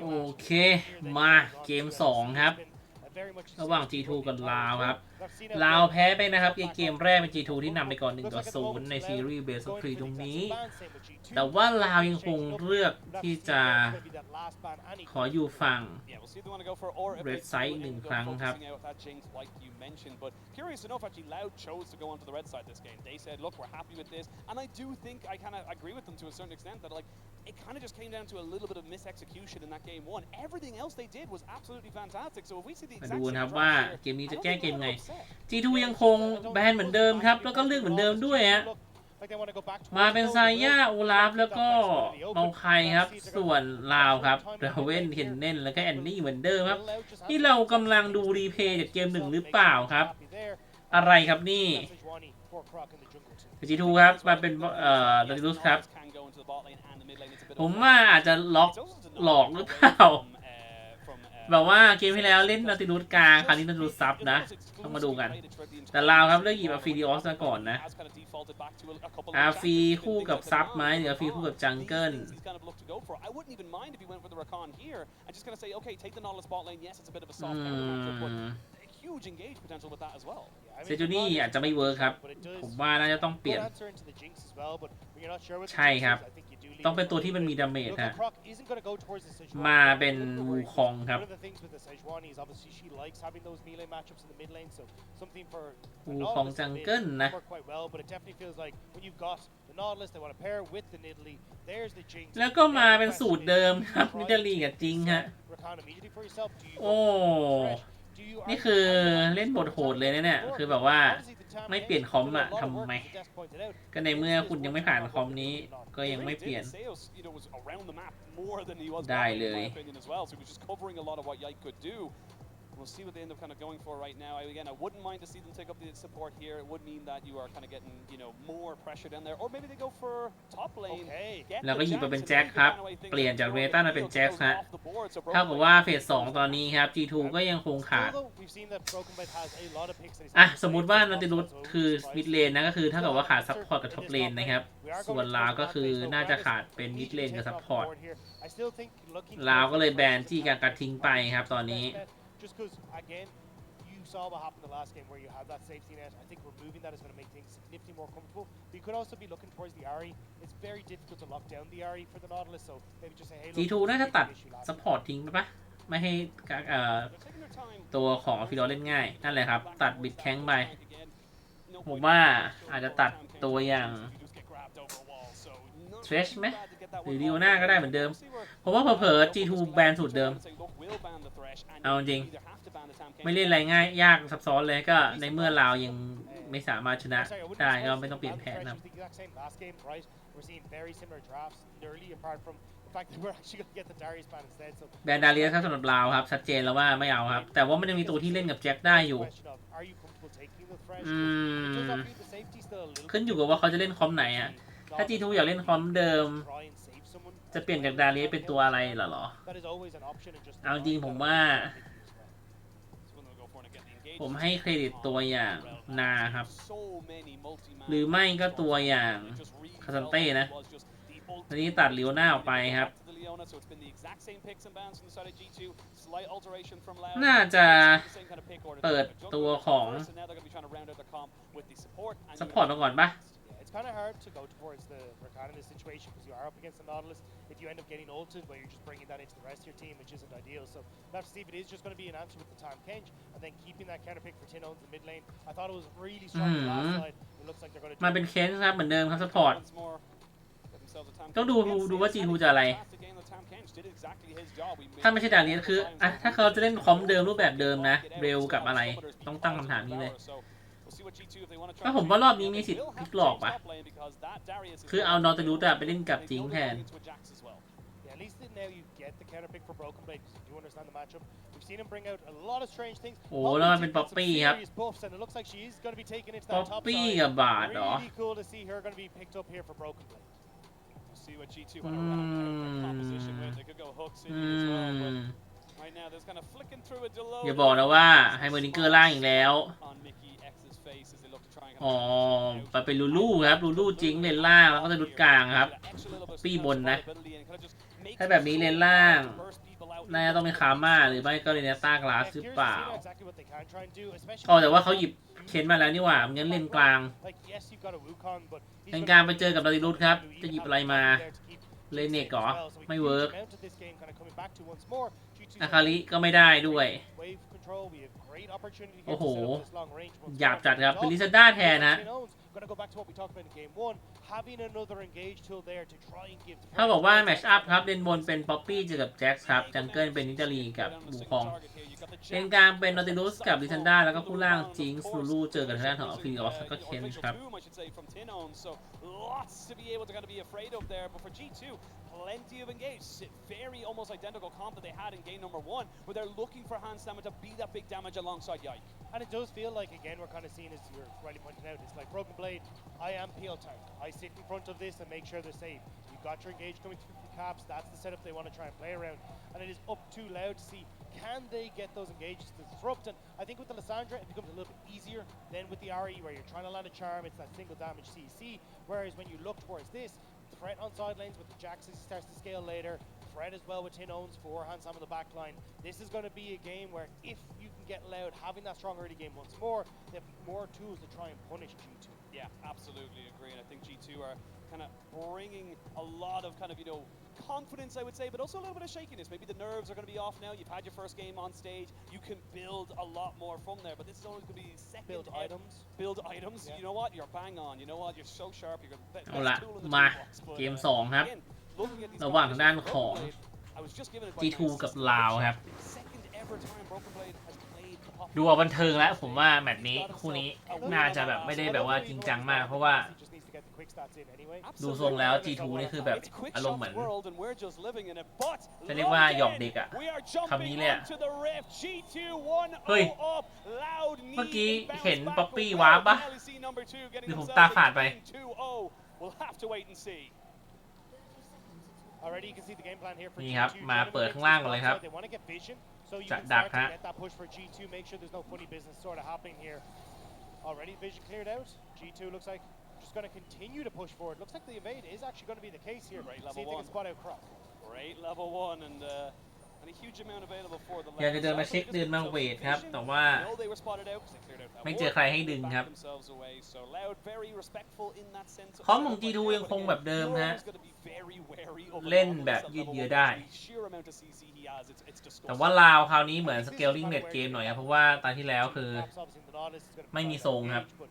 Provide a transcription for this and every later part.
โอเค มาเกม 2 ครับ ระหว่าง G2 กับลาวครับ ลาวแพ้ไปนะครับในเกมแรกเป็น G2 ที่นำไปก่อน1ต่อ0ในซีรีส์เบส of 3ตรงนี้ แต่ว่าลาวยังคงเลือกที่จะขออยู่ฝั่ง Red side หนึ่งครั้งครับ Curious Curious enough, actually, Loud chose to go onto the red side this game. They said, "Look, we're happy with this," and I do think I kind of agree with them to a certain extent that like it kind of just came down to a little bit of misexecution in that game one. Everything else they did was absolutely fantastic. So if we see the มา exact ดู same นะครับ drops ว่า here, เกมนี้ I จะ don't แก้ think เกม I'm ไง upset. G2 ยังคงแบนเหมือนเดิมครับ แล้วก็เลือกเหมือนเดิมด้วยฮะมาเป็นไซย่าโอลาฟแล้วก็เมาไคครับ ส่วนลาวครับเรเวนเทนเนนแล้วก็แอนนี่เหมือนเดิมครับนี่เรากำลังดูรีเพย์จากเกมหนึ่งหรือเปล่าครับ อะไรครับนี่ G2 ครับมาเป็นเอ่อดาริลุสครับ ผมว่าอาจจะล็อกหลอกหรือเปล่า from, uh, from, uh, แบบว่าเกมที่แล้วเล่นนาติลุสกลางคราวนี้นาติลุสซับนะ ต้องมาดูกัน แต่ลาวครับเลือกหยิบอาฟีดิออสมาก่อนนะ อาฟีคู่กับซับไหมหรืออาฟีคู่กับจังเกิล He's kind of looked to go for. I wouldn't even mind if he went for the Rakan here and just kind of say, okay, take the Nautilus bot lane. Yes, it's a bit of a อื soft counter matchup, but ม huge engage potential with that as well. เซจูนี่อาจจะไม่เวิร์คครับ ผมว่าน่าจะต้องเปลี่ยน ใช่ครับ ต้องเป็นตัวที่มันมีดาเมจฮะ มาเป็นวูคองครับ วูคองจังเกิลนะ แล้วก็มาเป็นสูตรเดิมครับนิดาลีกับจริงฮะ โอ้ นี่คือเล่นบทโหดเลยนะเนี่ย คือแบบว่า ไม่เปลี่ยนคอมอะทำไม ก็ในเมื่อคุณยังไม่ผ่านคอมนี้ ก็ยังไม่เปลี่ยน ได้เลย well. So he was just covering a lot of what Yike could do. We'll see what they end up kind of going for right now. I- Again, I wouldn't mind to see them take up the support here. It would mean that you are kind of getting, you know, more pressure down there. Or maybe they go for top lane. get แล้ว the ก็หยิบมาเป็น Jax แจ็ค and ครับ then kind of way things เปลี่ยนจาก go. เร If ตัน he มาเป็น feels แจ็ค goes ฮะ off the board, so เท่า Broken กับ Blade ว่าเฟสสองตอนนี้ครับ G2 ก็ยังคงขาด อะ สมมุติว่านาติลุสคือมิดเลนนะก็คือเท่ากับว่าขาดซัพพอร์ตกับท็อปเลนนะครับ ส่วนลาวก็คือน่าจะขาดเป็นมิดเลนกับซัพพอร์ตลาวก็เลยแบนจี้การกัดทิ้งไปครับตอนนี้ Just because again, you saw what happened the last game where you have that safety net. I think removing that is going to make things significantly more comfortable. But you could also be looking towards the Ari. It's very difficult to lock down the Ari for the Nautilus. So maybe just say, hey, look, G2 น่าจะตัดซัพพอร์ตทิ้งไปปะไม่ให้กาเอ่อ They're taking their time. ตัวของฟิโดเล่นง่าย นั่นแหละครับ ตัดบิดแข้งไป No ผม point ว่า in อาจจะตัดตัวอย่าง You just get grabbed over a wall, so not Thresh too ไหม bad to get that หรือ one ดิโอ off. น่าก็ได้เหมือนเดิม We'll see where ผมว่าเผลอๆ G2 แบนสูตรเดิม say, look, we'll ban the Thresh, and เอาจ you ริง either have to ban the Tam King ไม่เล่นอะไรง่ายยากซับซ้อนเลยก็ในเมื่อลาวยังไม่สามารถชนะ Sorry, I wouldn't ได้ suppose ก็ไม่ต้องเปลี่ยนแผน Fresh นะ was the exact same last game, right? We're seeing very similar drafts early, apart from the fact that we're actually going to get the Darius ban instead. So แบนดาเลียสครับสำหรับลาวครับ ชัดเจนแล้วว่าไม่เอาครับ แต่ว่ามันยังมีตัวที่เล่นกับแจ็คได้อยู่ question of, are you comfortable taking the Fresh? อื It does ม offer you the safety still a little ขึ้น bit. อยู่กับว่าเขาจะเล่นคอมไหนอะถ้า G2 อยากเล่นคอมเดิม Try and save someone. จะเปลี่ยนจากดาเลียเป็นตัวอะไรเหรอหรอ เอาจริงผมว่า ผมให้เครดิตตัวอย่างนาครับ หรือไม่ก็ตัวอย่างคาสันเต้นะทีนี้ตัดลี้ยวน้าออกไปครับ น่าจะเปิดตัวของซัพพอร์ตมาก่อนปะ kind of hard to go towards the Rakan in this situation because you are up against the Nautilus. If you end up getting ulted, where you're just bringing that into the rest of your team, which isn't ideal. So we'll have to see if it is just going to be an answer with the Tom Kench and then keeping that counter pick for Tin Owens in the mid lane. I thought it was really strong on the last Mhm. side. It looks like they're going to มาเป็นเคนครับเหมือนเดิมครับซัพพอร์ต Once more, get themselves a Tam ต้องดู Kench. ดูว่า Against G2 Zeus, จะอะไร fantastic game that Tam Kench did exactly his job. We ถ้า made ไม่ใช่ดาเลียสคืออะถ้าเขาจะเล่นคอมเดิมรูปแบบเดิมนะ เร็วกับอะไร ต้องตั้งคำถามนี้เลย ก็ผมว่ารอบนี้มีสิทธิ์พลิกหลอกปะคือเอานอตรูตอะไปเล่นกับจิงแทน Yeah, at least now you get the counter pick for Broken Blade because you do understand the matchup. We've seen him bring out a lot of strange things. โอ้แล้วมันเป็น Poppy ป๊อป did ปี้ some ครับ serious buffs, and it looks like she is going to be taken into ป๊อ that ป top ปี้ side. กับบาทเหรอ Really cool to see her going to be picked up here for Broken Blade. See what G2 want to round out their composition with. They could go Hook อื City as well, ม but right now there's kind of flicking through a Deloach อย่าบอกนะว่าไฮเมอร์นิงเกอร์ล่างอีกแล้ว on Mickey อ๋อ kind of ไปเป็นลูลูครับลูลูจิงเลนล่างแล้วก็จะลุดกลางครับ extra little bit of ปี้บนนะ survivability and kind of just make ถ้าแบบนี้เลนล่าง burst people น่าจะต้องเป็นคาม่าหรือไม่ก็เรเนต้ากลาส Yeah, หรือ curious เป to ล่า see now exactly what they can try and do, especially อ๋อแต่ว่า with- เขาหยิบเข็นมาแล้วนี่หว่างั้นเลนกลาง Like, yes, you've got a Wukong, but he's เป็น gonna การ be ไปเจอกับดาริลุสครับ to จะ even หยิบ have อะไรมา somebody there to keep เลนเนกเหรอ as well. So a ไม่ huge เวิร์ก amount of this game kinda coming back to once more. G2 อาคาริก็ไม่ได้ด้วย Wave control, we have great opportunity here โอ้โห to set up this long range once หยาบ more. จัดครับ Top เป็นลิซาด้าแทนฮะ Tin Owns, Gonna go back to what we talked about in game one, having another engage tool there to try and give the ถ้าบอกว่า players แมชอัพครับเลนบนเป็นป๊อปปี้เจอกับแจ็คครับ จังเกิลเป็นนิจารีกับบูคอง เลนกลางเป็นนอติลุสกับลิซันดาแล้วก็ผู้ล่างจิงส์ลูลูเจอกับทางด้านของอฟิลิออสแล้วก็เคนครับ I should say, from Tin Owns, so lots to be able to kind of be afraid of there. But for G2, plenty of engage. Very almost identical comp that they had in game number one, where they're looking for Hans Stammer to be that big damage alongside Yike. And it does feel like, again, we're kind of seeing, as you're rightly pointing out, it's like Broken Blade, I am Peel tank. I sit in front of this and make sure they're safe. You've got your engage coming through from caps, that's the setup they want to try and play around. And it is up to Loud to see, can they get those engages to disrupt? And I think with the Lysandra, it becomes a little bit easier than with the RE, where you're trying to land a charm, it's that single damage CC. Whereas when you look towards this, threat on side lanes with the Jax as starts to scale later, threat as well with Tin Owns for Hansam on the back line. This is going to be a game where if you can get loud, having that strong early game once more, they have more tools to try and punish G2. Yeah, absolutely agree. And I think G2 are kind of bringing a lot of kind of, you know, confidence, I would say, but also a little bit of shakiness. Maybe the nerves are going to be off now. You've had your first game on stage. You can build a lot more from there, but this is always going to be second Build ev- items. Build items. Yeah. You know what? You're bang on. You know what? You're so sharp. You're the best เอาละ tool in the มา toolbox. But, เกม uh, สองครับ ระหว่างด้านของ G2 กับลาวครับ ดูเอาบันเทิงแล้วผมว่าแมตช์นี้คู่นี้น่าจะแบบไม่ได้แบบว่าจริงจังมาก เพราะว่า ดูทรงแล้ว G2 นี่คือแบบอารมณ์เหมือนจะเรียกว่าหยอกเด็กอะคำนี้เลยอะเฮ้ย เมื่อกี้เห็นป๊อปปี้ว้าปะหรือผมตาฝาดไป นี่ครับ G2. มา Trying to เปิด mix ข้างล่าง this ก่อนเลย one ครับ side. They want to get vision, so you จะ can ดัก start to ฮะ get that push for G2. Make sure there's no funny business sort of happening here. Already vision cleared out. G2 looks like just going to continue to push forward. Looks like the evade is actually going to be the case here. Right, See level if they one. can spot out Croc. Great level one and uh, and a huge amount available for the อยากจะเดินมาเช็คเดินมาเวทครับ แต่ว่า know they were spotted out 'cause they cleared out that ไม่เจอ ward. ใครให้ดึงครับ Backed themselves away. So Loud, very respectful in that sense. คอมของ G2 ยังคงแบบเดิมนะ You're always gonna be very wary of เล่น Anonymous แบบ at ยืด level เยื้อ one. ได้ The sheer amount of CC he has, it's- it's disgusting. แต่ว่าลาวคราวนี้เหมือนสเกลลิงเน็ตเกมหน่อยครับเพราะว่าตอนที่แล้วคือ Caps obviously in the Nautilus is gonna ไม่มี provide ทรง that ครับ engage, but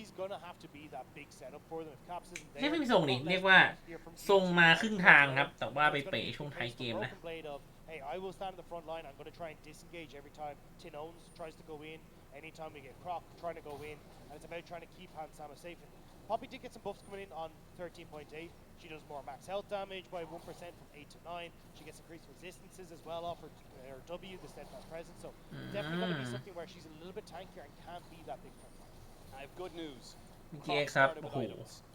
He's gonna have to be that big setup for them. If Caps isn't ไม่ there, มีทรงนี่ unless เรียกว่า here from ทรง G2, มาครึ่งทางครับ แต่ว่าไปเป๋ช่วงท้ายเกมนะ Broken blade of, hey, I will stand in the front line. I'm going to try and disengage every time Tin Owns tries to go in. Anytime we get Croc trying to go in, and it's about trying to keep Hans Sama safe. And Poppy did get some buffs coming in on 13.8. She does more max health damage by 1% from 8 to 9. She gets increased resistances as well off her, her W, the steadfast presence. So definitely going to be Mm. something where she's a little bit tankier and can't be that big front line. I have good news. เมื่อกี้ครับ โอ้โห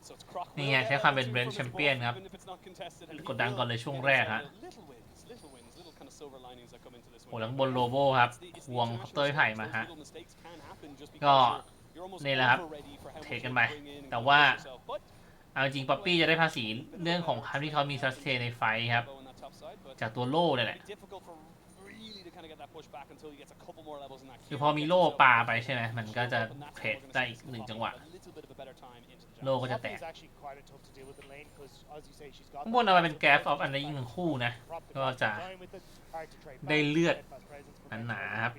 So it's Croc นี่ไง will ใช้ get ความเป็น two เบรน from ด์ his แชมเปี้ยน buff, ครับ even if it's not contested, and he กดดันก่อนเลย will ช่วง get แรก some ฮะ little wins, little wins, little kind of silver linings that come into this โอ้ one. หลังบนโลโบครับ It's the- it's วง the international เต้ยไผ่ stakes. มา Those ฮะ little mistakes can happen just ก็ because you're- you're almost นี่แหละครับ over-ready for how much เทรด you กัน can ไป bring in and แต่ว่า yourself. But เอาจริงป๊อปปี้จะได้ภาษีเรื่องของคำที่เขามีซัสเทนในไฟท์ครับ Bow on that top side, but จากตัวโล่เนี่ยแหละ คือ queue. พอมีโล่ปาไปใช่ไหมมันก็จะเทรดได้อีกหนึ่งจังหวะ A little bit of a better time into the โล่ jungle. ก็จะ Poppy แตก is actually quite a tough to deal with in lane because, as you say, she's got ข้างบนเอาไปเป็นแกฟออฟอันนี้ยิงทั้งคู่นะ Prop the ก็ back จะ line with it, hard to trade ได้ back, เลือด steadfast presence, but หนา then ๆครับ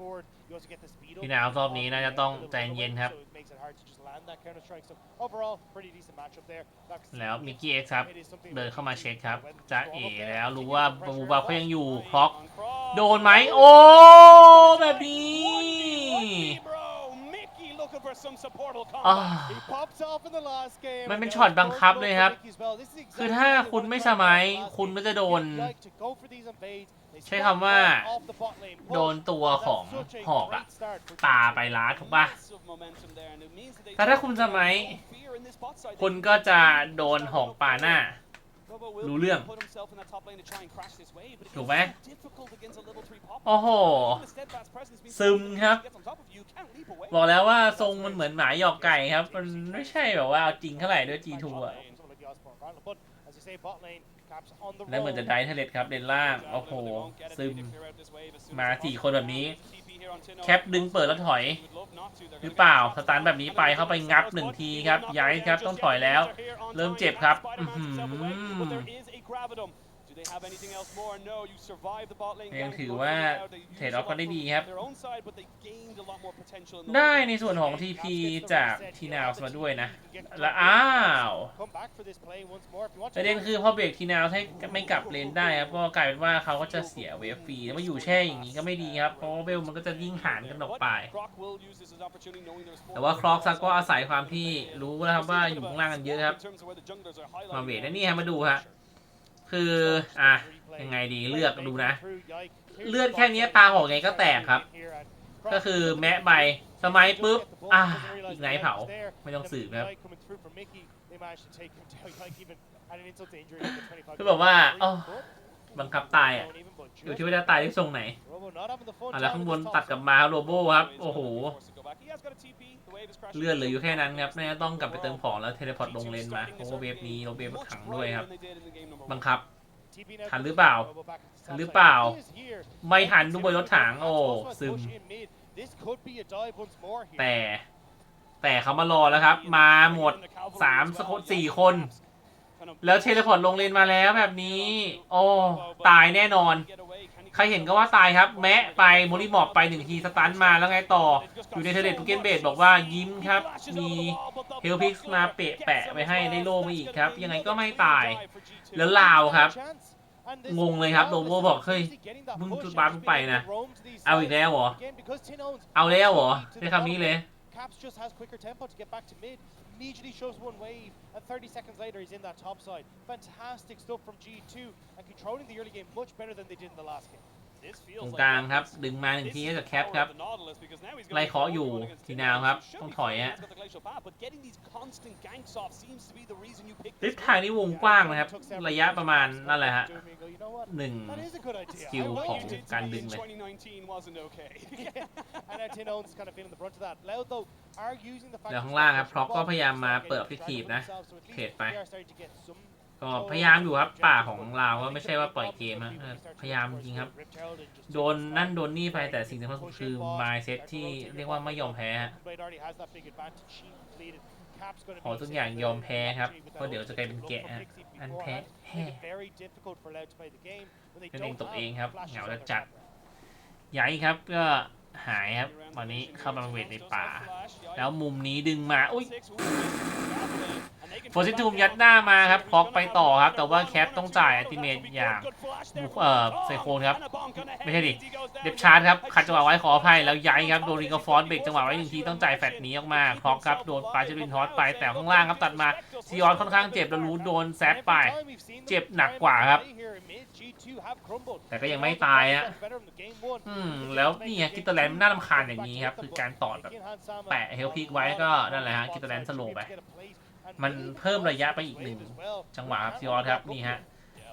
being able to leap forward. You also get the speed up พี่นาวรอบนี้น่าจะต้อง a little ใจเย็น bit ครับ so it makes it hard to just land that counter strike. So overall, pretty decent matchup there. That's- แล้วมิกกี้เอ็กซ์ครับ it is something เดิน where เข้ามา G2 เช็คครับ whether จะ it's เอ warm up there, แล้ว keeping รู้ the ว่า pressure บูบับ across. เขายังอยู่ Right คล็อก on Croc. โดนไหมโอ้แบบนี้ Would be, bro. Mickey looking for some supportal อ่า combat. He pops off in the last game. มันเป็น and ช็อต now บังคับ goes เลยครับ for Mickey as well. This is คือ exactly ถ้า what they คุณ wanted ไม่ to ส try and มัย do last คุณ game. ก็จะโดน ใช้คำว่า โดนตัวของหอกอะตาไปล้าถูกปะแต่ถ้าคุณสมัยคนก็จะโดนหอกป่าหน้า รู้เรื่อง ถูกไหมโอ้โห ซึมครับ บอกแล้วว่าทรงมันเหมือนหมาหยอกไก่ครับ มันไม่ใช่แบบว่าเอาจริงเท่าไหร่ด้วยจีทูอะ Something like the Osborne Gauntlet. But as you say, bot lane Caps on the แล้วเหมือนจะ roll. ได้เทเลตครับเลนล่าง โอ้โห ซึม มาสี่คนแบบนี้ แคปดึงเปิดแล้วถอย หรือเปล่า สตาร์ทแบบนี้ไปเข้าไปงับหนึ่งทีครับ ย้ายครับ ต้องถอยแล้ว เริ่มเจ็บครับอื้อหือ ยังถือว่าเทรดออฟก็ได้ดีครับ ได้ในส่วนของ TP จากทีนาวมาด้วยนะ แล้วอ้าว Come back for this play once more if you want ประเด็นคือพอเบรกทีนาวให้ไม่กลับเลนได้ครับ ก็กลายเป็นว่าเขาก็จะเสียเวฟฟรีแล้วมาอยู่แช่อย่างนี้ก็ไม่ดีครับ เพราะว่าเบลมันก็จะยิ่งหานกันออกไป แต่ว่าครอกซักก็อาศัยความที่รู้แล้วครับว่าอยู่ข้างล่างกันเยอะครับ มาเวทนะนี่ฮะมาดูฮะ คืออะยังไงดีเลือกดูนะ เลือดแค่นี้ปลาหอกไงก็แตกครับ ก็คือแมะใบสมัยปุ๊บอะอีกไหนเผาไม่ต้องสืบครับคือแบบว่าอ้อบังคับตายอะอยู่ที่ว่าจะตายที่ทรงไหนอะแล้วข้างบนตัดกลับมาโรโบครับ โอ้โห เลือดเหลืออยู่แค่นั้นครับน่าจะต้องกลับไปเติมของแล้วเทเลพอร์ตลงเลนมาเพราะว่าเวฟนี้เราเวฟมันขังด้วยครับ บังคับ ทันหรือเปล่า ทันหรือเปล่า ไม่ทันดูบนรถถังโอ้ซึม แต่ แต่เขามารอแล้วครับ มาหมดสามสคนสี่คน แล้วเทเลพอร์ตลงเลนมาแล้วแบบนี้ โอ้ตายแน่นอน ใครเห็นก็ว่าตายครับ แมะไปโมลิมอบไปหนึ่งทีสตันมาแล้วไงต่อ อยู่ในเทเลตทูเกนเบดบอกว่ายิ้มครับ มีเฮลพิกมาเปะแปะไปให้ได้โล่มาอีกครับ ยังไงก็ไม่ตาย แล้วลาวครับ งงเลยครับโลโบบอก เฮ้ย มึงจุดบาร์มึงไปนะ เอาอีกแล้วเหรอ เอาแล้วเหรอในคำนี้เลย Immediately shows one wave, and 30 seconds later he's in that top side. Fantastic stuff from G2 and controlling the early game much better than they did in the last game. ตรงกลางครับ ดึงมาหนึ่งทีให้กับแคปครับ ไล่เคาะอยู่ทีนาวครับ ต้องถอยฮะลิฟต์ทางนี่วงกว้างนะครับ ระยะประมาณนั่นแหละฮะหนึ่งสกิลของการดึงเลย แล้วข้างล่างครับ Proc ก็พยายามมาเปิด Objective นะเขตไป ก็พยายามอยู่ครับป่าของเราก็ไม่ใช่ว่าปล่อยเกมฮะพยายามจริงครับ โดนนั่นโดนนี่ไปแต่สิ่งสำคัญคือ mindset ที่เรียกว่าไม่ยอมแพ้ขอทุกอย่างยอมแพ้ครับเพราะเดี๋ยวจะกลายเป็นแกะอันแพ้แฮ่นั่นเองตกเองครับเหงาจะจัดย้ายครับก็หายครับตอนนี้เข้ามาเวทในป่า แล้วมุมนี้ดึงมาอุ้ย โฟซิทูมยัดหน้ามาครับคล็อกไปต่อครับ แต่ว่าแคปต้องจ่ายอัติเมตอย่างเอ่อไซโคนครับ ไม่ใช่ดิ เดฟชาร์ดครับขัดจังหวะไว้ขออภัยแล้วย้ายครับ โดนริงกอฟอสเบรกจังหวะไว้หนึ่งทีต้องจ่ายแฟตนี้ออกมาคล็อกครับ โดนปาจิรินทอสไปแต่ข้างล่างครับตัดมาซีออนค่อนข้างเจ็บแล้วรู้โดนแซดไป เจ็บหนักกว่าครับ แต่ก็ยังไม่ตายฮะอืมแล้วนี่ไงกิตเตอร์แลนด์น่ารำคาญอย่างนี้ครับคือการตอดแบบแปะเฮลพิกไว้ก็นั่นแหละฮะกิตเตอร์แลนด์สโลไป มันเพิ่มระยะไปอีกหนึ่งจังหวะครับซีออสครับนี่ฮะ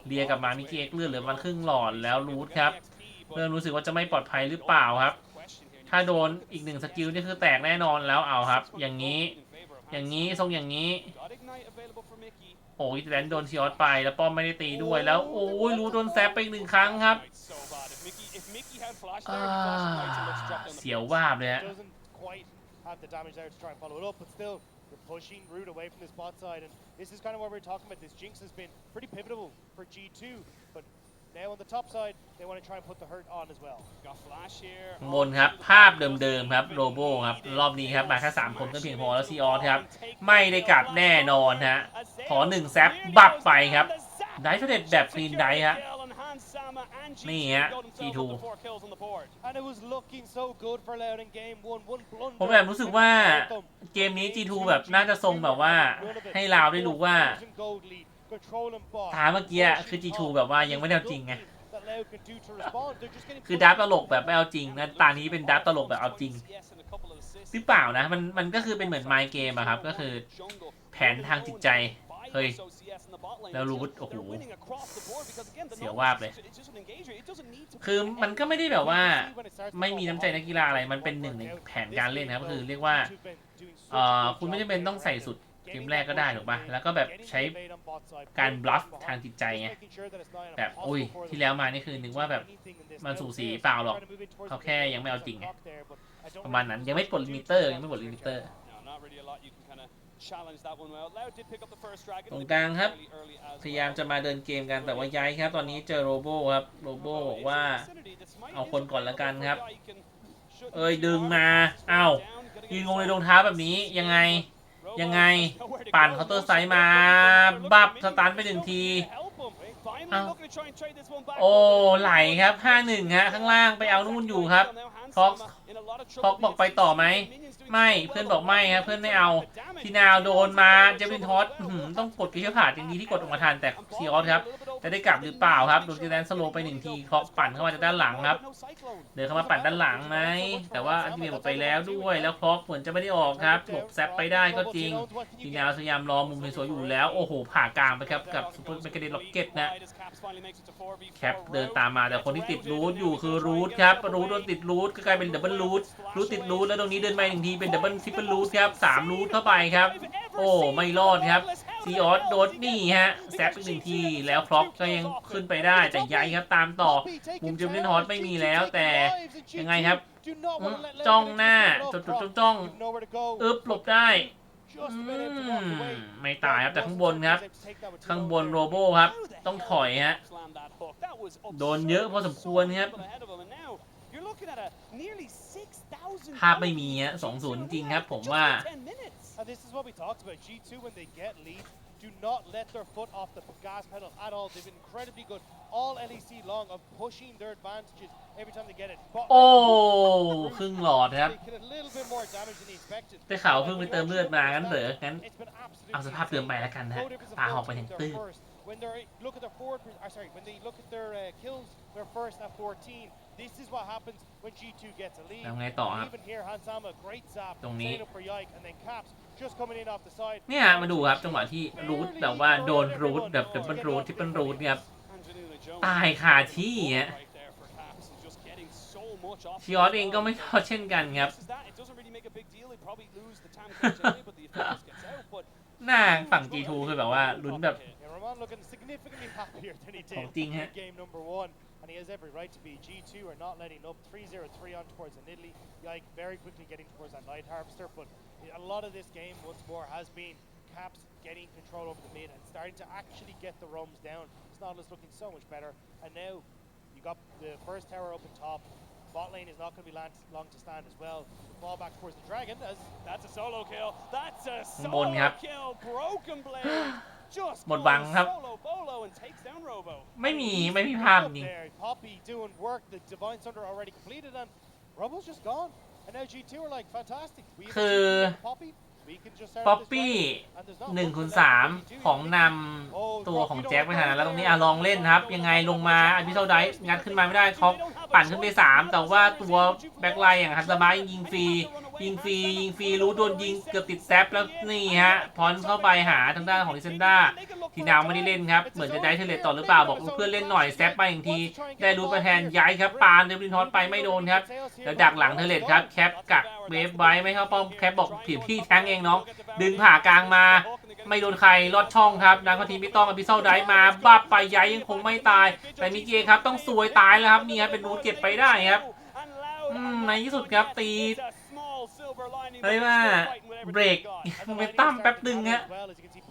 เลียกลับมามิกกี้เอ็กซ์เลือดเหลือมันครึ่งหลอดแล้วรูทครับเริ่มรู้สึกว่าจะไม่ปลอดภัยหรือเปล่าครับ ถ้าโดนอีกหนึ่งสกิลนี่คือแตกแน่นอนแล้วเอาครับ อย่างนี้อย่างนี้ทรงอย่างนี้ โอ้ยแลนโดนซีออสไปแล้วป้อมไม่ได้ตีด้วยแล้วโอ้ยรู้โดนแซปไปอีกหนึ่งครั้งครับอ่าเสียววาบเลยฮะ doesn't quite have the damage there to try and follow it up, but still, they're pushing Root away from the spot side, and this is kind of what we're talking about. This Jinx has been pretty pivotal for G2, but now on the top side, they want to try and put the hurt on as well. ข้างบนครับ ภาพเดิมๆครับโรโบครับ รอบนี้ครับ มาแค่สามคนก็เพียงพอแล้วซีออสครับ ไม่ได้กลับแน่นอนฮะ ขอหนึ่งแซปบับไปครับ ได้เสด็จแบบคลีนได้ฮะ นี่ฮะ G2 And it was looking so good for Loud in game one. One blunder. ผมแบบรู้สึกว่าเกมนี้ G2 แบบน่าจะทรงแบบว่าให้ลาวได้รู้ว่า Gold lead, controlling bot. ตาเมื่อกี้คือ G2 แบบว่ายังไม่ได้เอาจริงไง That Loud can do to respond. They're just getting คือดับตลกแบบไม่เอาจริงนะตานี้เป็นดับตลกแบบเอาจริงหรือเปล่านะมันมันก็คือเป็นเหมือนไมเกมอะครับ ก็คือแผนทางจิตใจเฮ้ย แล้วรูทโอ้โหเสียววาบเลย คือมันก็ไม่ได้แบบว่าไม่มีน้ำใจนักกีฬาอะไร มันเป็นหนึ่งในแผนการเล่นครับก็คือเรียกว่าเอ่อคุณไม่จำเป็นต้องใส่สุดเกมแรกก็ได้ถูกปะแล้วก็แบบใช้การบลัฟทางจิตใจไง แบบอุ้ยที่แล้วมานี่คือนึกว่าแบบมันสูสีเปล่าหรอกเขาแค่ยังไม่เอาจริงไงประมาณนั้นยังไม่ปลดลิมิเตอร์ยังไม่ปลดลิมิเตอร์ No, not really a lot you can kind of challenge that one well. Loud did pick up the first dragon. ตรง but กลางครับ fairly early as พยายาม well. จะมาเดินเกมกันแต่ว่าย้ายครับ ตอนนี้เจอโรโบครับ โรโบบอกว่าเอาคนก่อนละกันครับ เอ้ยดึงมาอ้าวยืนงงในรองเท้าแบบนี้ยังไงยังไง ปั่นเคาน์เตอร์ไซด์มา บับสตันไปหนึ่งทีเอ้า โอ้ไหลครับ 5-1ฮะข้างล่างไปเอานู่นอยู่ครับฟ็อกซ์ฟ็อกซ์บอกไปต่อไหมไม่เพื่อนบอกไม่ครับเพื่อนไม่เอาทีนาวโดนมาเจมินทอสอื้อหือต้องกดกิชผ่าดอย่างดีที่กดออกมาทันแต่ซีออสครับ จะได้กลับหรือเปล่าครับดนจีแดนสโลไปหนึ่งทีเคาะปั่นเข้ามาจากด้านหลังครับ เดินเข้ามาปั่นด้านหลังไหมแต่ว่าอันติเมทหมดไปแล้วด้วย แล้วคอกเหมือนจะไม่ได้ออกครับหลบแซปไปได้ก็จริงทีนาวพยายามรอมุมสวยอยู่แล้วโอ้โหผ่ากลางไปครับกับซูเปอร์เมกาเดนล็อกเก็ตนะแคปเดินตามมาแต่คนที่ติดรูทอยู่คือรูทครับรูทโดนติดรูทก็กลายเป็นดับเบิลรูทรูทติดรูทแล้วตรงนี้เดินไปหนึ่งทีเป็นดับเบิลทริปเปิลรูทครับสามรูทเข้าไปครับ โอ้ไม่รอดครับ ซีออสโดนนี่ฮะแซปอีกหนึ่งทีแล้วคล็อกก็ยังขึ้นไปได้แต่ย้ายครับตามต่อ มุมเจมส์ฮอตไม่มีแล้วแต่ยังไงครับอืมจ้องหน้าจดๆจ้องๆอึ๊บหลบได้อืมไม่ตายครับแต่ข้างบนครับ ข้างบนโรโบครับ ต้องถอยฮะโดนเยอะพอสมควรครับภาพไม่มีฮะ2-0จริงครับ ผมว่า And this is what we talked about. G2 when they get lead, do not let their foot off the gas pedal at all. They've been incredibly good all LEC long of pushing their advantages every time they get it. But โอ้ครึ่งหลอดครับ they get a little bit more damage than they expected. ได้ข่าวว่าเพิ่งไปเติมเลือดมางั้นเหรองั้น It's been absolutely เอาสภาพเดิมไปแล้วกันนะฮะ no difference in ปาหอกไป focus ถึง their ตื้อ first. When they look at their forward, per- uh, sorry, when they look at their uh, kills, their first at 14. This is what happens when G2 gets a lead. แล้วไงต่อครับ Even here, Hansama, great zap, ตรงนี้ setting up for Yike, and then Caps just coming in off the side. เนี่ยมาดูครับจังหวะที่รูทแบบว่าโดนรูทแบบดับเบิลรูทที่เป็นรูทครับตายคาที่ฮะชิออสเองก็ไม่ทอดเช่นกันครับ หน้าฝั่ง G2 คือแบบว่าลุ้นแบบ Yeah, Roman looking significantly happier than he did ของจริงฮะ in game number one. And he has every right to be. G2 are not letting up. 3-0-3 on towards an Italy. Yike very quickly getting towards that Night Harvester. But a lot of this game, once more, has been Caps getting control over the mid and starting to actually get the rums down. Snodless looking so much better. And now you got the first tower up on top. Bot lane is not going to be long, long to stand as well. Ball back towards the Dragon as That's a solo kill. That's a ข้างบน solo ครับ kill. Broken blade. Just หมดหวัง goes ครับ solo bolo and takes down Robo. ไม่มีไม่มีภาพจริง there. Poppy doing work. The Divine Thunder already completed, and Robo's just gone. And now G2 are like fantastic. We have คือ ป๊อปปี้หนึ่งคูณสามของนำตัวของแจ็คไปขนาดแล้วตรงนี้อะลองเล่นครับ ยังไงลงมาอันพิโซดไดงัดขึ้นมาไม่ได้คอปปั่นขึ้นไปสามแต่ว่าตัวแบ็คไลน์อย่างฮัตสมายิงฟรี ยิงฟรียิงฟรีรู้โดนยิงเกือบติดแซปแล้วนี่ฮะพอนเข้าไปหาทางด้านของลิเซนด้าทีนาวไม่ได้เล่นครับ เหมือนจะได้เทเลตต่อหรือเปล่าบอกเพื่อนเล่นหน่อยแซปไปอีกที ได้รู้ประแทนย้ายครับปานเดวินทอสไปไม่โดนครับแล้วดักหลังเทเลตครับแคปกักเวฟไว้ไม่เข้าป้อมแคปบอกผิวพี่แทงเองน้องดึงผ่ากลางมา ไม่โดนใครลอดช่องครับนางคทีไม่ต้องอภิเซาได้มาบับไปย้ายยังคงไม่ตาย แต่มิเกครับต้องซวยตายแล้วครับนี่ครับเป็นรูเก็บไปได้ครับในที่สุดครับตี เฮ้ยว่าเบรกเมตั้มแป๊บหนึ่งฮะ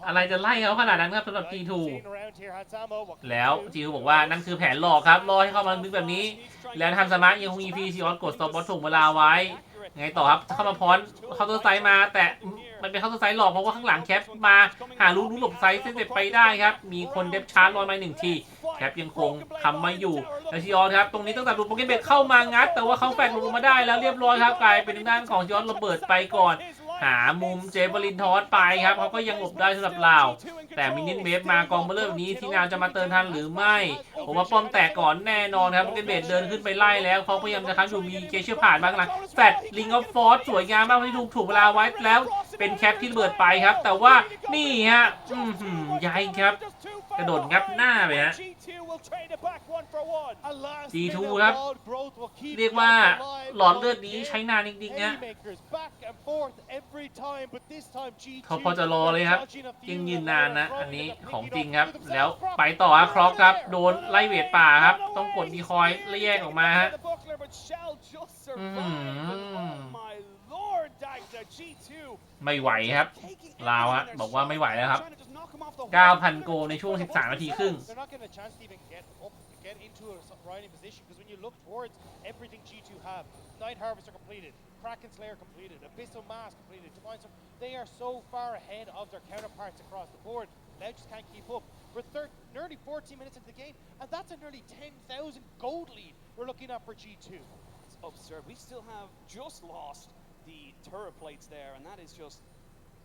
อะไรจะไล่เขาขนาดนั้นครับสำหรับ G2 แล้วจีทูบอกว่านั่นคือแผนหลอกครับรอให้เข้ามาลึกแบบนี้ แล้วทำสมาร์ทยังคงอีพีซีออสกดสต็อปบอสถ่วงเวลาไว้ ไงต่อครับเข้ามาพรอนเข้าตัวไซด์มา แต่มันเป็นเข้าตัวไซด์หลอกเพราะว่าข้างหลังแคปมาหาลูกรู้หลบไซส์เส้นเด็ดไปได้ครับ มีคนเด็บชาร์จลอยมาหนึ่งทีแคปยังคงทำมาอยู่แล้วชิออนครับตรงนี้ตั้งแต่หลุดโปเกมเบกเข้ามางัด แต่ว่าเขาแฝงหลุดลงมาได้แล้วเรียบร้อยครับกลายเป็นทางด้านของชิออนระเบิดไปก่อน หามุมเจเบลินทอสไปครับเขาก็ยังหลบได้สำหรับลาวแต่มินิเวฟมากองเบลเลอร์นี้ที่นาวจะมาเติมทันหรือไม่ ผมว่าป้อมแตกก่อนแน่นอนครับโปเกมเบกเดินขึ้นไปไล่แล้วเขาพยายามจะคั้นอยู่มีเกเชียร์ผ่านบ้างหลังแฟดลิงออฟฟอร์สวยงามมากที่ถูกถูกเวลาไว้แล้วเป็นแคปที่เบิดไปครับ แต่ว่านี่ฮะอือหือยัยครับ กระโดดงับหน้าไปฮะ G2 will trade it back one for for one. Alas, G2 Middle ครับ Wall growth will keep เรียกว่า life alive หลอดเลือดนี้ once ใช้ again. นานจริงๆนะ Haymakers back and forth every time, but this time G2 เขาพอจะรอเลยครับ dodging a few ยิ่งยืน and นานนะ throwing อันนี้ it and ของ picking จริง it ครับ up to แล้ว themselves. ไปต่อฮะครอกครับ โดนไล่เวทป่าครับ ต้องกดดีคอยแยกออกมาฮะ ไม่ไหวครับ taking ลาวฮะ everything in บอก their ว่าไม่ไหวแล้วครับ trying to just knock 'em off the 9,000 horse. โกลในช่วง 13 นาทีครึ่ง They're not getting a chance to even get up, get into a s- riding position because when you look towards everything G2 have, Night Harvester completed, Kraken Slayer completed, Abyssal Mask completed, Divine Storm, they are so far ahead of their counterparts across the board. Now just can't keep up. We're thir- nearly 14 minutes into the game, and that's a nearly 10,000 gold lead we're looking at for G2. It's absurd. We still have just lost the turret plates there, and that is just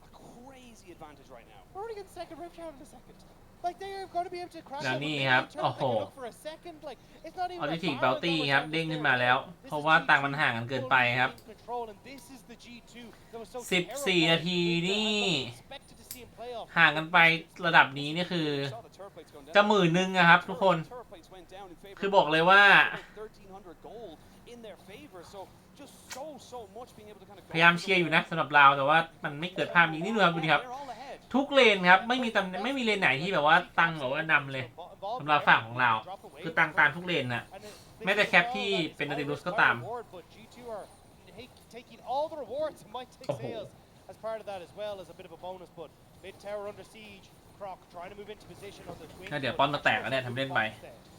a crazy advantage right now. We're already getting second rift round in a second. Like they are going to be able to crash แล้ว out นี่ with ครับ mid-turn, โอ้ they โห can look for a second. Like it's not even ออ a ทิติก Baron เบล that ตี้ we're ครับ trying to เด้งขึ้น stare มา at. แล้ว This เพราะ is ว่า G2 ตังค์มันห่างกันเกินไปครับ fully in control, and this is the G2 that was so 14 terrified นาที with the- นี่ what we expected to see in playoffs. ห่างกันไประดับนี้นี่คือ Saw the turret plates going down. จะหมื่นหนึ่งอะครับทุกคน Turret plates went down in favor คือ of บอกเลยว่า 1300 gold in their favor. So just so so much being able to kind of พยายามเชียร์อยู่นะสำหรับเราวแต่ว่ามันไม่เกิดภาพนี้นี่ดูครับดูดิครับ They're all ahead. ทุกเลนครับไม่มีตำไม่มีเลนไหนที่แบบว่าตังแบบว่านำเลยสำหรับฝั่งของเรา คือตังตามทุกเลนน่ะแม้แต่แคปที่เป็น Nautilus ก็ตาม taking all the rewards and might take โอ้โห sales as part of that as well as a bit of a bonus but mid tower under siege Croc trying to move into position on the twin งั้นเดี๋ยวป้อมจะแตกแล้วเนี่ยทำเล่นไป You can see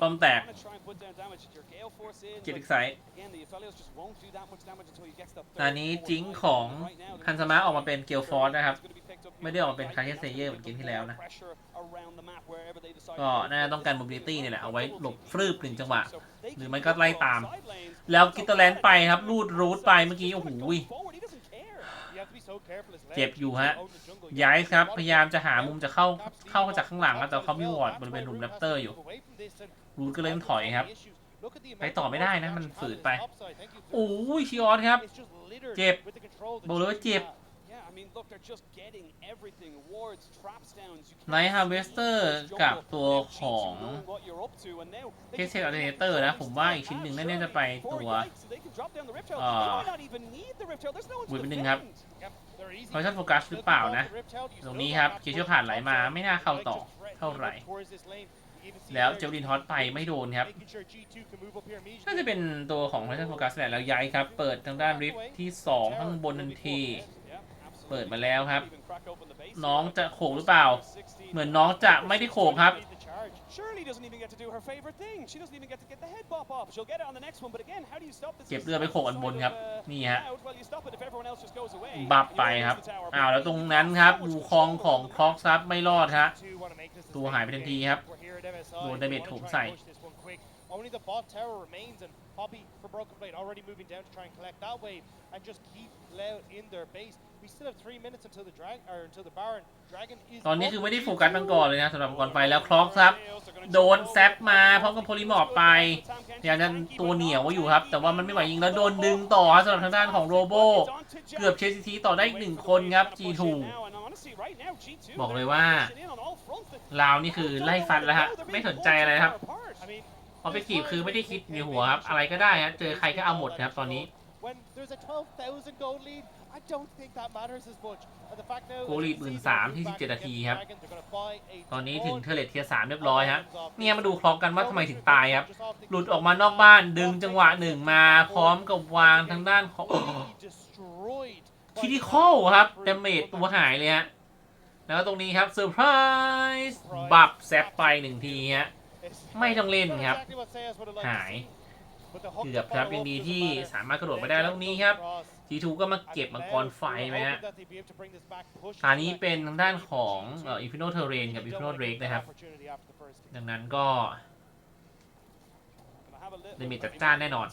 ป้อมแตก wanna try and put down damage. Your Gale Force in, เจ็ด but อีกไซส์ again, the Aphelios just won't do that much damage until he gets the ตอน third นี้ forward จิง line. ของ Right now, the คันสมาออกมาเป็นเกลฟอร์นะครับ It's gonna be picked up ไม่ได้ออกมาเป็น right คาเท now. เซเยอร์เหมือนเกมที่แล้วนะ Pressure around the map wherever they decide ก็ to go น่าจะ for ต้องการ this. mobility นี่แหละเอาไว้ Double หลบ team ฟรืบหนึ่งจังหวะ So they หรือ can ไม่ก็ไล่ตาม go side lanes. แล้วกิตเตอร์แลนด์ไปครับลูดรูทไปเมื่อกี้ โอ้โห เจ็บ Ledge อยู่ to ฮะ own the jungle. ย้ายครับ You พยายามจะหา have to มุมจะเข้า Caps เข้าจาก lead ข้างหลัง on แล้วแต่เขามี as วอร์ด well. บริเวณ That's หลุม why แรปเตอร์อยู่ Root has to move away from this and รูทก็เลยต้องถอยครับ Look at the amount ไปต่อไม่ได้นะ of มัน damage ฝืน on ไป this upside. Thank you. โอ้ยชิออสครับ It's just littered เจ็บ with the control that บอกเลยว่า G2 เจ็บ have. Yeah, I mean, look, they're just getting everything. Wards, traps downs. You can't Night see Harvester this jungle. กับตัว Now G2 ของ knowing what you're up to, and now they เทส just เซอร์ don't อัลเทอร์เน have เตอร์นะ choice ผมว่า to อีกชิ้นหนึ่ง have น่าจะไป Surely ตัว four yikes, so they can drop down the Rift Herald. อ่า They might not even need the Rift Herald. There's no one to เว็บหนึ่งครับ defend. Yep, they're easy. เพราะฉันโฟกัสหรือเปล่านะ ตรงนี้ครับคิวเชื่อผ่านไหลมาไม่น่าเข้าต่อเท่าไหร่ แล้วเจลลินฮอตไปไม่โดนครับ น่าจะเป็นตัวของ p พ s โฟกัสแหละแล้วย้ายครับ เปิดทางด้านริฟที่ 2 ข้างบนทันที Yeah, absolutely. เปิดมาแล้วครับ Even crack open the base น้อง here. จะโขกหรือเปล่า เหมือนน้องจะไม่ได้โขกครับ Shirley doesn't even get to do her favorite thing. She doesn't even get to get the head bop off. She'll get it on the next one, but again, how do you stop this? เก็บเลือดไปโขกอันบนครับ นี่ฮะ Well, you stop it if everyone else just goes away. บับ You ไป don't lose ครับ the tower, but อ้าวแล้วตรงนั้นครับ ดูคลองของคล็อกครับไม่รอดฮะ ตัวหายไปทันทีครับ โดน damage ถมใส่ Only the bot tower remains and Poppy for Broken Blade already moving down to try and collect that wave and just keep Loud in their base. We still have three minutes until the drag or until the Baron. Dragon is ตอนนี้ up คือไม่ได้ to โฟกัสมังกรเลยนะสำหรับมังกรไฟแล้วคล็อกครับ โดนแซปมาพร้อมกับโพลิมอร์ฟไปพยายามจะตัวเหนียวไว้อยู่ครับ แต่ว่ามันไม่ไหวยิงแล้วโดนดึงต่อครับสำหรับทางด้านของโรโบเกือบเชสทีต่อได้อีกหนึ่งคนครับ G2 บอกเลยว่าลาวนี่คือไล่ฟันแล้วฮะไม่สนใจอะไรครับ I mean, ออฟเฟกตีฟคือไม่ได้คิดในหัวครับ อะไรก็ได้ฮะเจอใครก็เอาหมดครับตอนนี้ when there's a 12,000 gold lead, I don't think that matters as much. And the fact now, โกลีด as we see 13,000 them ที่ move back 17นาที against ครับ Dragon, they're gonna buy a ตอนนี้ถึง ton เทเลตเทียสามเรียบร้อยฮะ of rounds off เนี่ย this. มาดูคล็อกกันว่าทำไมถึงตายครับ Just off the หลุด key. ออกมานอกบ้านดึงจังหวะหนึ่งมาพร้อมกับวางทางด้านของ Completely destroyed by คิดิ the คอลครับเดเมจตัวหายเลยฮะแล้วตรงนี้ครับเซอร์ไพรส์บับแซปไปหนึ่งทีฮะไม่ต้องเล่นครับ Exactly what Sayas would have liked to หาย see. But the hook เกือบครับ follow ยัง up ดี doesn't ที่ matter. สามารถกระโดดไปได้แล้วตรงนี้ครับ Cross. ทีทูก็มาเก็บมังกรไฟไหมฮะทางนี้เป็นทางด้านของอินฟิโนเทเรนกับอินฟิโนเดรกนะครับ ดังนั้นก็ลิมีจัดจ้านแน่นอน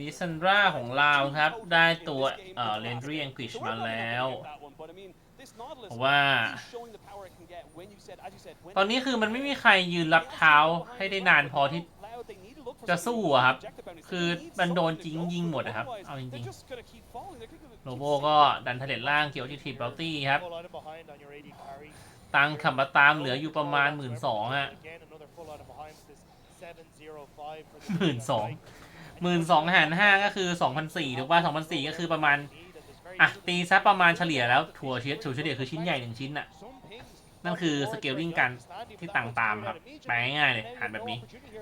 นิซันดราของเราครับ ได้ตัวเรนดรีแองกิชมาแล้ว gonna get that one, but I mean, this Nautilus เพราะว่า is showing the power it can get when you said, as you said, when ตอนนี้คือมันไม่มีใครยืนรับเท้าให้ได้นานพอที่ Loud, they need to look จะสู้อะครับ คือมันโดนจริงยิงหมดอะครับ เอาจริงๆโลโบก็ดันเทเลตล่างเกี่ยวที่ทีบลตี้ครับ Full item behind on your AD carry. ตังค์ขับมาตามเหลืออยู่ประมาณหมื่นสองฮะ Again, another full item behind with this 705 for the หมื่นสองหมื่นสองหารห้าก็คือสองพันสี่ถูกป่ะสองพันสี่ก็คือประมาณ อะ ตีซะประมาณเฉลี่ยแล้วถั่วเชียถั่วเฉลี่ยคือชิ้นใหญ่หนึ่งชิ้นน่ะ นั่นคือสเกลลิ่งกันที่ต่างตามครับแปลง่ายๆเลยหารแบบนี้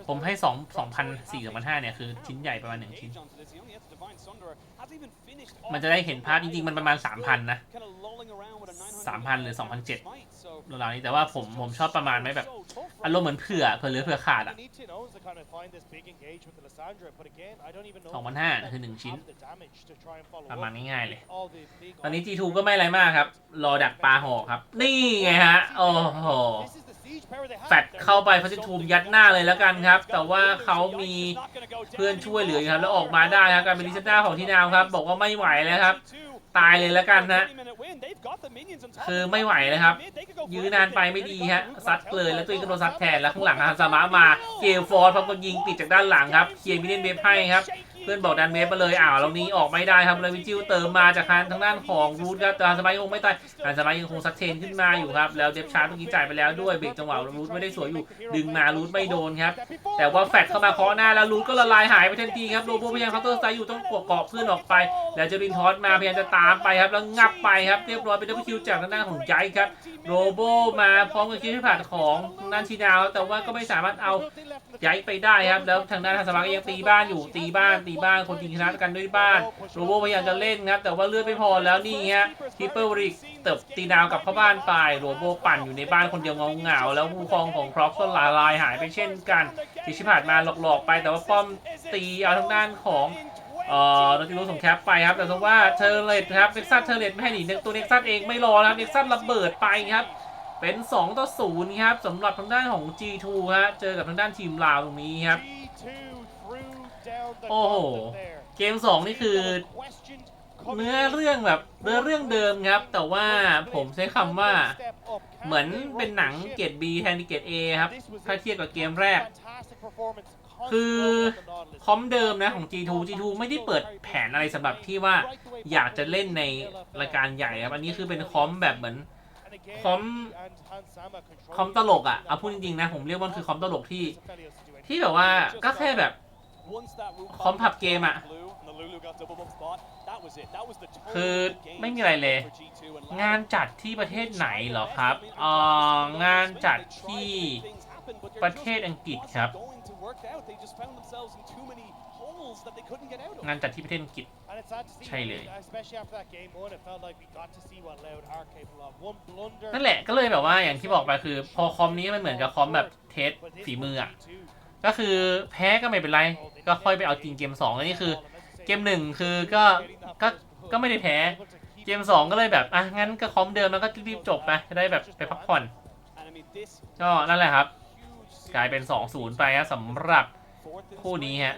ผมให้สองสองพันสี่สองพันห้าเนี่ย คือชิ้นใหญ่ประมาณหนึ่งชิ้น มันจะได้เห็นภาพจริงๆ มันประมาณสามพันนะสามพันหรือสองพันเจ็ด ราวๆนี้แต่ว่าผมผมชอบประมาณไม่แบบอารมณ์เหมือนเผื่อเผื่อเหลือเผื่อขาดอะสองพัน2,500คือหนึ่งชิ้นปประระมามาณณนี้ง่ายๆเลยตตออนนนี้นี้ G2 G2 ก็ไม่อะไรมากครับ รอดักปลาหอกครับ นี่ไงฮะ โอ้โหแฟดเข้าไปพัชทูมยัดหน้าเลยแล้วกันครับ แต่ว่าเขามีเพื่อนช่วยเหลืออยู่ครับ แล้วออกมาได้ครับ การเป็นลิซด้าของที่นาวครับ บอกว่าไม่ไหวแล้วครับ ตายเลยแล้วกันนะคือไม่ไหวเลยครับ ยื้อนานไปไม่ดีฮะซัดเลยแล้วตัวเองก็โดนซัดแทนแล้วข้างหลังฮาซามะมาเกลฟอร์ดพร้อมกับยิงติดจากด้านหลังครับเคลียร์มิเนนเวฟให้ครับ เพื่อนบอกดันเวฟมาเลยอ้าวเรานี้ออกไม่ได้ครับเลยวิจิวเติมมาจากทางทางด้านของรูทครับแต่ฮาซามะยังคงไม่ตายฮาซามะยังคงซัดเทนขึ้นมาอยู่ครับแล้วเดฟชาร์ตเมื่อกี้จ่ายไปแล้วด้วยเบรกจังหวะรูทไม่ได้สวยอยู่ดึงมารูทไม่โดนครับแต่ว่าแฟดเข้ามาเคาะหน้าแล้วรูทก็ละลายหายไปทันทีครับโรโบพยายามเคาน์เตอร์สไตล์อยู่ต้องกดเกาะเพื่อนออกไป แล้วเจอรินทอสมาพยายามจะตามไปครับแล้วงับไปครับเรียบร้อยเป็นดับเบิลคิวจากทางด้านของไจครับโรโบมาพร้อมกับคิวที่ผ่านของทางด้านชีนาวแต่ว่าก็ไม่สามารถเอาย้ายไปได้ครับแล้วทางด้านฮางสมาก็ยังตีบ้านอยู่ตีบ้านตีบ้านคนจริงชนะกันด้วยบ้านโรโบพยายามจะเล่นครับแต่ว่าเลือดไม่พอแล้วนี่ฮะทิปเปิลริกเติบตีดาวกลับเข้าบ้านไปโรโบปั่นอยู่ในบ้านคนเดียวเงาเงาแล้วผู้ครองของครอปก็ละลายหายไปเช่นกันที่ชิผ่านมาหลอกๆไป แต่ว่าป้อมตีเอาทางด้านของเอ่อเราจะรู้ส่งแคปไปครับแต่ว่าเทอร์เลตครับเน็กซัสเทอร์เลตไม่ให้หนีตัวเน็กซัสเองไม่รอแล้วเน็กซัสระเบิดไปครับเป็น 2 ต่อ 0 ครับสำหรับทางด้านของ G2 ฮะเจอกับทางด้านทีมลาวตรงนี้ครับ โอ้โห เกม 2 นี่คือเนื้อเรื่องแบบเนื้อเรื่องเดิมครับ แต่ว่าผมใช้คำว่าเหมือนเป็นหนังเกรด B แทนที่เกรด A ครับ ถ้าเทียบกับเกมแรก คือคอมเดิมนะของ G2 G2 ไม่ได้เปิดแผนอะไรสำหรับที่ว่าอยากจะเล่นในรายการใหญ่ครับ อันนี้คือเป็นคอมแบบเหมือนคอมคอมตลกอะเอาพูดจริงๆนะ ผมเรียกว่ามันคือคอมตลกที่ ที่แบบว่าก็แค่แบบ คอมผับเกมอะคือไม่มีอะไรเลย งานจัดที่ประเทศไหนเหรอครับอ่องานจัดที่ประเทศอังกฤษครับ งานจัดที่ประเทศอังกฤษใช่เลย นั่นแหละก็เลยแบบว่าอย่างที่บอกไปคือ พอคอมนี้มันเหมือนกับคอมแบบเทสฝีมืออะ ก็คือแพ้ก็ไม่เป็นไร ก็ค่อยไปเอาจริงเกม2อันนี้คือ เกมหนึ่งคือก็ก็ก็ไม่ได้แพ้ เกม 2 ก็เลยแบบอะงั้นก็คอมเดิมแล้วก็รีบจบไปจะได้แบบไปพักผ่อนก็นั่นแหละครับ กลายเป็น 2-0 ไปครับสำหรับคู่นี้ฮะ